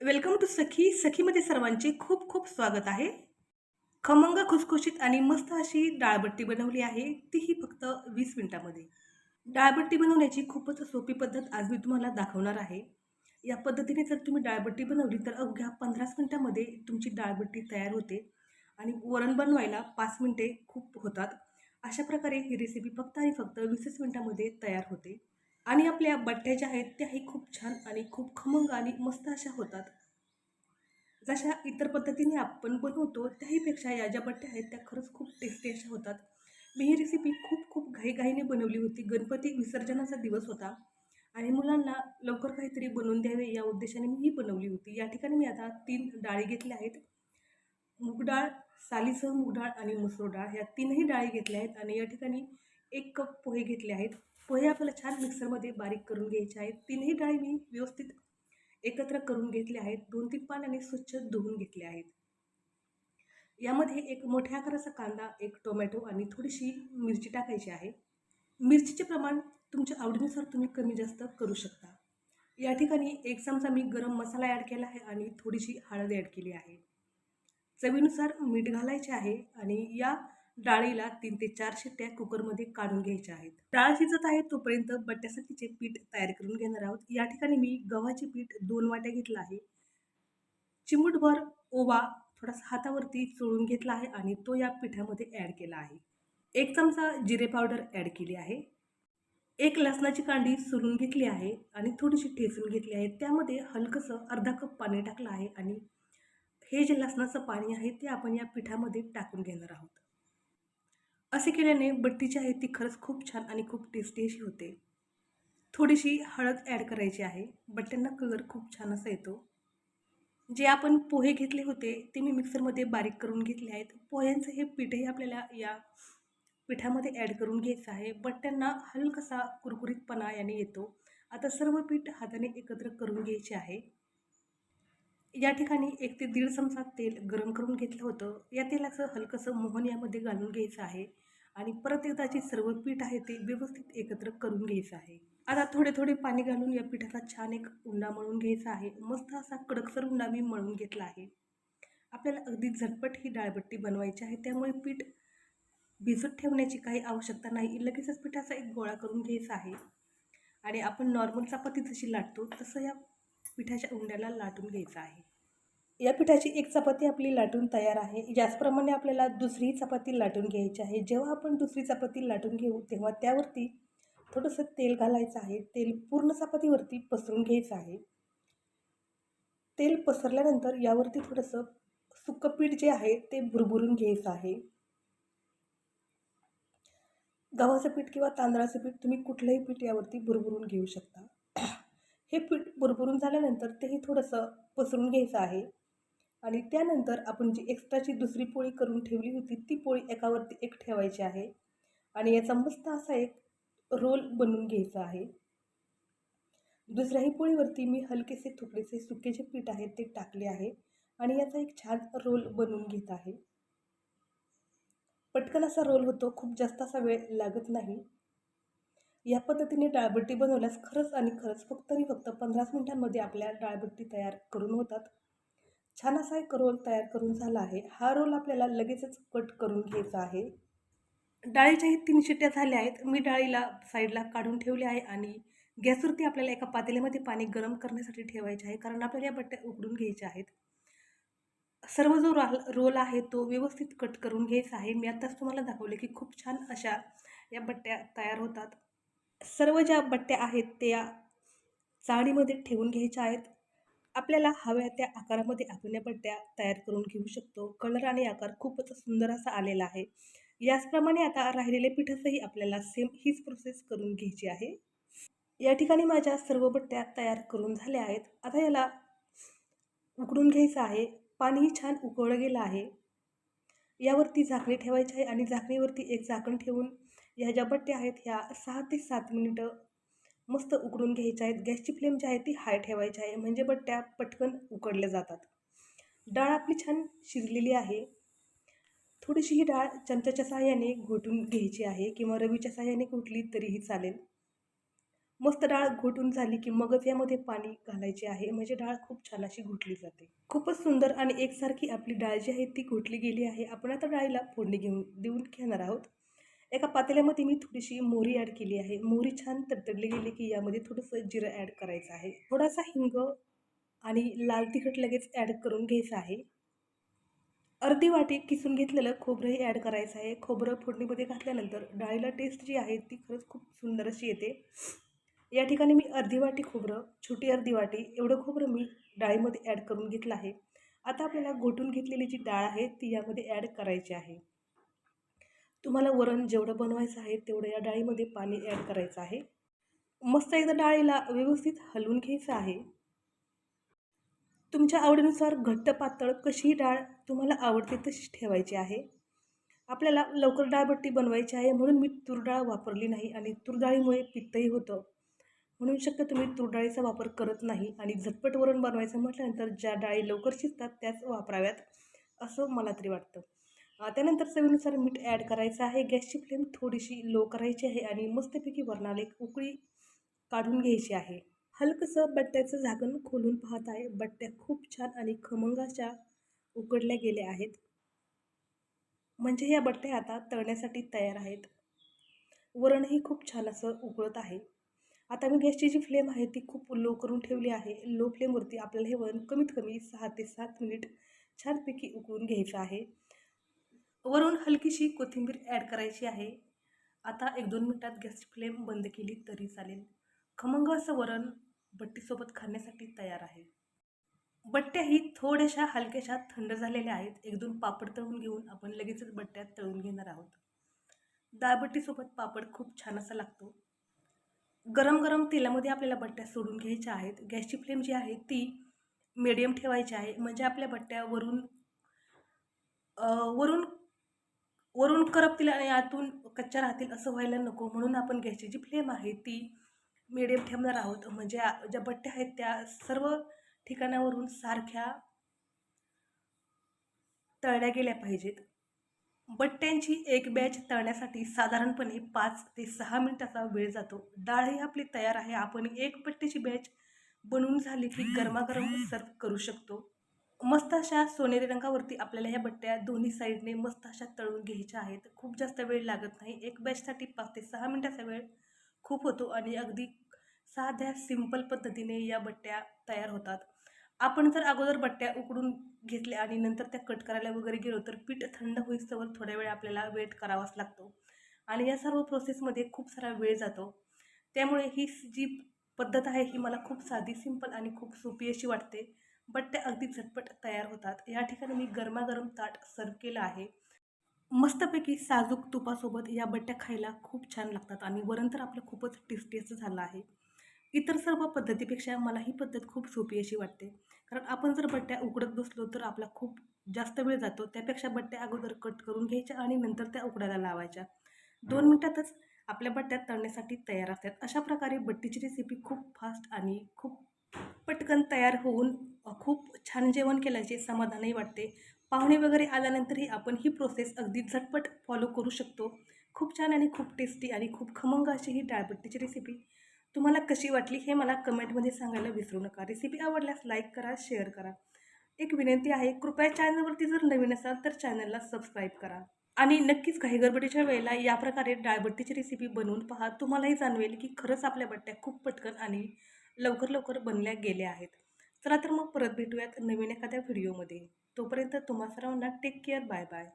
Welcome to सखी. सखीमध्ये सर्वांचे खूप खूप स्वागत आहे. खमंग खुसखुशीत आणि मस्त अशी डाळबट्टी बनवली आहे. तीही फक्त वीस मिनिटामध्ये. डाळबट्टी बनवण्याची खूपच सोपी पद्धत आज मी तुम्हाला दाखवणार आहे. या पद्धतीने जर तुम्ही डाळबट्टी बनवली तर अवघ्या पंधराच मिनटामध्ये तुमची डाळबट्टी तयार होते आणि वरण बनवायला पाच मिनिटे खूप होतात. अशा प्रकारे ही रेसिपी फक्त आणि फक्त वीसच मिनटामध्ये तयार होते. आणि आपल्या बट्ट्या ज्या आहेत त्याही खूप छान आणि खूप खमंग आणि मस्त अशा होतात. जशा इतर पद्धतीने आपण बनवतो त्याहीपेक्षा या ज्या बट्ट्या आहेत त्या खरंच खूप टेस्टी अशा होतात. मी ही रेसिपी खूप खूप घाईघाईने बनवली होती. गणपती विसर्जनाचा दिवस होता आणि मुलांना लवकर काहीतरी बनवून द्यावे या उद्देशाने मी ही बनवली होती. या ठिकाणी मी आता तीन डाळी घेतल्या आहेत. मूग डाळ सालीसह मूग डाळ आणि मसूर डाळ ह्या तीनही डाळी घेतल्या आहेत आणि या ठिकाणी एक कप पोहे घेतले आहेत. पोहे आपल्याला छान मिक्सरमध्ये बारीक करून घ्यायचे आहेत. तीनही डाळी मी व्यवस्थित एकत्र करून घेतले आहेत. दोन तीन पाण्याने स्वच्छ धुवून घेतले आहेत. यामध्ये एक मोठ्या आकाराचा कांदा एक टोमॅटो आणि थोडीशी मिरची टाकायची आहे. मिरचीचे प्रमाण तुमच्या आवडीनुसार तुम्ही कमी जास्त करू शकता. या ठिकाणी एक चमचा मी गरम मसाला ॲड केला आहे आणि थोडीशी हळद ॲड केली आहे. चवीनुसार मीठ घालायचे आहे आणि या डाळीला तीन ते चार शिट्ट्या कुकरमध्ये काढून घ्यायच्या आहेत. डाळ शिजत आहे तोपर्यंत बट्ट्यासाठीचे पीठ तयार करून घेणार आहोत. या ठिकाणी मी गव्हाचे पीठ दोन वाट्या घेतलं आहे. चिमूटभर ओवा थोडासा हातावरती चोळून घेतला आहे आणि तो या पिठामध्ये ॲड केला आहे. एक चमचा जिरे पावडर ॲड केली आहे. एक लसणाची कांडी सोलून घेतली आहे आणि थोडीशी ठेचून घेतली आहे. त्यामध्ये हलकंसं अर्धा कप पाणी टाकलं आहे आणि हे जे लसणाचं पाणी आहे ते आपण या पिठामध्ये टाकून घेणार आहोत. असे केल्याने बट्टी जी आहे ती खरंच खूप छान आणि खूप टेस्टी अशी होते. थोडीशी हळद ॲड करायची आहे. बट्ट्यांना कलर खूप छान असा येतो. जे आपण पोहे घेतले होते ते मी मिक्सरमध्ये बारीक करून घेतले आहेत. पोह्यांचं हे पीठही आपल्याला या पिठामध्ये ॲड करून घ्यायचं आहे. बट्ट्यांना हलकासा कुरकुरीतपणा याने येतो. आता सर्व पीठ हाताने एकत्र करून घ्यायचे आहे. या ठिकाणी एक ते दीड चमचा तेल गरम करून घेतलं होतं. या तेलाचं हलकंसं मोहन यामध्ये घालून घ्यायचं आहे आणि परत एकदा जे सर्व पीठ आहे ते व्यवस्थित एकत्र करून घ्यायचं आहे. आता थोडे थोडे पाणी घालून या पिठाचा छान एक उंडा मळून घ्यायचा आहे. मस्त असा कडकसर उंडा मी मळून घेतला आहे. आपल्याला अगदी झटपट ही डाळबट्टी बनवायची आहे. त्यामुळे पीठ भिजत ठेवण्याची काही आवश्यकता नाही. लगेचच पिठाचा एक गोळा करून घ्यायचा आहे. आणि आपण नॉर्मल चपाती जशी लाटतो तसं या पिठाच्या उंड्याला लाटून घ्यायचं आहे. या पिठाची एक चपाती आपली लाटून तयार आहे. याचप्रमाणे आपल्याला दुसरी चपाती लाटून घ्यायची आहे. जेव्हा आपण दुसरी चपाती लाटून घेऊ तेव्हा त्यावरती थोडंसं तेल घालायचं आहे. तेल पूर्ण चपातीवरती पसरून घ्यायचं आहे. तेल पसरल्यानंतर यावरती थोडंसं सुकं पीठ जे आहे ते भुरभुरून घ्यायचं आहे. गव्हाचं पीठ किंवा तांदळाचं पीठ तुम्ही कुठलंही पीठ यावरती भुरभुरून घेऊ शकता. हे पीठ भुरभुरून झाल्यानंतर तेही थोडंसं पसरून घ्यायचं आहे. आणि त्यानंतर आपण जी एक्स्ट्राची दुसरी पोळी करून ठेवली होती ती पोळी एकावरती एक ठेवायची आहे. आणि याचा मस्त असा एक रोल बनवून घ्यायचा आहे. दुसऱ्याही पोळीवरती मी हलकेसे थोडेसे सुके जे पीठ आहे ते टाकले आहे. आणि याचा एक छान रोल बनवून घेत आहे. पटकन असा रोल होतो खूप जास्त असा वेळ लागत नाही. या पद्धतीने डाळबट्टी बनवल्यास खरंच आणि खरंच फक्त आणि फक्त पंधराच मिनिटांमध्ये आपल्या डाळबट्टी तयार करून होतात. छान असा एक रोल तयार करून झाला आहे. हा रोल आपल्याला लगेचच कट करून घ्यायचा आहे. डाळीच्याही तीन शिट्ट्या झाल्या आहेत. मी डाळीला साईडला काढून ठेवले आहे आणि गॅसवरती आपल्याला एका पातेल्यामध्ये पाणी गरम करण्यासाठी ठेवायचे आहे कारण आपल्याला या बट्ट्या उघडून घ्यायच्या आहेत. सर्व जो राल रोल आहे तो व्यवस्थित कट करून घ्यायचा आहे. मी आत्ताच तुम्हाला दाखवले की खूप छान अशा या बट्ट्या तयार होतात. सर्व ज्या बट्ट्या आहेत त्या चाळणीमध्ये ठेवून घ्यायच्या आहेत. आपल्याला हव्या त्या आकारामध्ये आपण या पट्ट्या तयार करून घेऊ शकतो. कलर आणि आकार खूपच सुंदर असा आलेला आहे. याचप्रमाणे आता राहिलेले पिठाचंही आपल्याला सेम हीच प्रोसेस करून घ्यायची आहे. या ठिकाणी माझ्या सर्व बट्ट्या तयार करून झाल्या आहेत. आता याला उकडून घ्यायचं आहे. पाणीही छान उकळलं गेलं आहे. यावरती झाकणी ठेवायची आहे आणि झाकणीवरती एक झाकण ठेवून ह्या ज्या बट्ट्या आहेत ह्या सहा ते सात मिनिटं मस्त उकडून घ्यायच्या आहेत. गॅसची फ्लेम जी आहे ती हाय ठेवायची आहे. म्हणजे बट्ट्या पटकन उकडल्या जातात. डाळ आपली छान शिजलेली आहे. थोडीशी ही डाळ चमच्याच्या साहाय्याने घोटून घ्यायची आहे किंवा रवीच्या साहाय्याने घोटली तरीही चालेल. मस्त डाळ घोटून झाली की मगच यामध्ये पाणी घालायचे आहे. म्हणजे डाळ खूप छान अशी घोटली जाते. खूपच सुंदर आणि एकसारखी आपली डाळ जी आहे ती घोटली गेली आहे. आपण आता डाळीला फोडणी घेऊन देऊन घेणार आहोत. एका पातेल्यामध्ये मी थोडीशी मोहरी ॲड केली आहे. मोहरी छान तडतडली गेली की यामध्ये थोडंसं जिरं ॲड करायचं आहे. थोडासा हिंग आणि लाल तिखट लगेच ॲड करून घ्यायचं आहे. अर्धी वाटी किसून घेतलेलं खोबरंही ॲड करायचं आहे. खोबरं फोडणीमध्ये घातल्यानंतर डाळीला टेस्ट जी आहे ती खरंच खूप सुंदर अशी येते. या ठिकाणी मी अर्धी वाटी खोबरं छोटी अर्धी वाटी एवढं खोबरं मी डाळीमध्ये ॲड करून घेतलं आहे. आता आपल्याला घोटून घेतलेली जी डाळ आहे ती यामध्ये ॲड करायची आहे. तुम्हाला वरण जेवढं बनवायचं आहे तेवढं या डाळीमध्ये पाणी ॲड करायचं आहे. मस्त एकदा डाळीला व्यवस्थित हलवून घ्यायचं आहे. तुमच्या आवडीनुसार घट्ट पातळ कशी डाळ तुम्हाला आवडते तशीच ठेवायची आहे. आपल्याला लवकर डाळबट्टी बनवायची आहे म्हणून मी तुरडाळ वापरली नाही आणि तुरडाळीमुळे पित्तही होतं. म्हणून शक्य तुम्ही तुरडाळीचा वापर करत नाही आणि झटपट वरण बनवायचं म्हटल्यानंतर ज्या डाळी लवकर शिजतात त्याच वापराव्यात असं मला तरी वाटतं. त्यानंतर चवीनुसार मीठ ॲड करायचं आहे. गॅसची फ्लेम थोडीशी लो करायची आहे आणि मस्तपैकी वरणाला एक उकळी काढून घ्यायची आहे. हलकंसं बट्ट्याचं झाकण खोलून पाहत आहे. बट्ट्या खूप छान आणि खमंगाच्या उकडल्या गेल्या आहेत. म्हणजे या बट्ट्या आता तळण्यासाठी तयार आहेत. वरणही खूप छान असं उकळत आहे. आता मी गॅसची जी फ्लेम आहे ती खूप लो करून ठेवली आहे. लो फ्लेमवरती आपल्याला हे वरण कमीत कमी सहा ते सात मिनिट छानपैकी उकळून घ्यायचं आहे. वरून हलकीशी कोथिंबीर ॲड करायची आहे. आता एक दोन मिनटात गॅसची फ्लेम बंद केली तरी चालेल. खमंग असं वरण बट्टीसोबत खाण्यासाठी तयार आहे. बट्ट्याही थोड्याशा हलक्याशा थंड झालेल्या आहेत. एक दोन पापड तळून घेऊन आपण लगेचच बट्ट्यात तळून घेणार आहोत. दाळबट्टीसोबत पापड खूप छान असा लागतो. गरम गरम तेलामध्ये आपल्याला बट्ट्या सोडून घ्यायच्या आहेत. गॅसची फ्लेम जी आहे ती मिडियम ठेवायची आहे. म्हणजे आपल्या बट्ट्या वरून वरून वरून करपतील आणि आतून कच्च्या राहतील असं व्हायला नको म्हणून आपण गॅसची जी फ्लेम आहे ती मिडियम ठेवणार आहोत. म्हणजे ज्या बट्ट्या आहेत त्या सर्व ठिकाणावरून सारख्या तळल्या गेल्या पाहिजेत. बट्ट्यांची एक बॅच तळण्यासाठी साधारणपणे पाच ते सहा मिनिटाचा वेळ जातो. डाळही आपली तयार आहे. आपण एक बट्ट्याची बॅच बनवून झाली की गरमागरम सर्व करू शकतो. मस्त अशा सोनेरी रंगावरती आपल्याला ह्या बट्ट्या दोन्ही साईडने मस्त अशा तळून घ्यायच्या आहेत. खूप जास्त वेळ लागत नाही. एक बॅचसाठी पाच ते सहा मिनटाचा वेळ खूप होतो आणि अगदी साध्या सिंपल पद्धतीने या बट्ट्या तयार होतात. आपण जर अगोदर बट्ट्या उकडून घेतल्या आणि नंतर त्या कट करायला वगैरे गेलो तर पीठ थंड होईस्तवर थोड्या वेळ आपल्याला वेट करावाच लागतो. आणि या सर्व प्रोसेसमध्ये खूप सारा वेळ जातो. त्यामुळे ही जी पद्धत आहे ही मला खूप साधी सिंपल आणि खूप सोपी अशी वाटते. बट्ट्या अगदी झटपट तयार होतात. या ठिकाणी मी गरमागरम ताट सर्व केलं आहे. मस्तपैकी साजूक तुपासोबत या बट्ट्या खायला खूप छान लागतात आणि वरण तर आपलं खूपच टेस्टी असं झालं आहे. इतर सर्व पद्धतीपेक्षा मला ही पद्धत खूप सोपी अशी वाटते. कारण आपण जर बट्ट्या उकडत बसलो तर आपला खूप जास्त वेळ जातो. त्यापेक्षा बट्ट्या अगोदर कट करून घ्यायच्या आणि नंतर त्या उकडायला लावायच्या. दोन मिनटातच आपल्या बट्ट्या तळण्यासाठी तयार असतात. अशा प्रकारे बट्टीची रेसिपी खूप फास्ट आणि खूप पटकन तयार होऊन खूप छान जेवण केल्याचे समाधानही वाटते. पाहुणे वगैरे आल्यानंतरही आपण ही प्रोसेस अगदी झटपट फॉलो करू शकतो. खूप छान आणि खूप टेस्टी आणि खूप खमंग अशी ही डाळबट्टीची रेसिपी तुम्हाला कशी वाटली हे मला कमेंटमध्ये सांगायला विसरू नका. रेसिपी आवडल्यास लाईक करा शेअर करा. एक विनंती आहे कृपया चॅनलवरती जर नवीन असाल तर चॅनलला सबस्क्राईब करा. आणि नक्कीच काही गडबडीच्या वेळेला या प्रकारे डाळबट्टीची रेसिपी बनवून पहा. तुम्हालाही जाणवेल की खरंच आपल्या बट्ट्या खूप पटकन आणि लवकर लवकर बनल्या गेल्या आहेत. चला तर मग परत भेटूयात नवीन एखाद्या व्हिडिओमध्ये. तोपर्यंत तुम्हा सर्वांना टेक केअर बाय बाय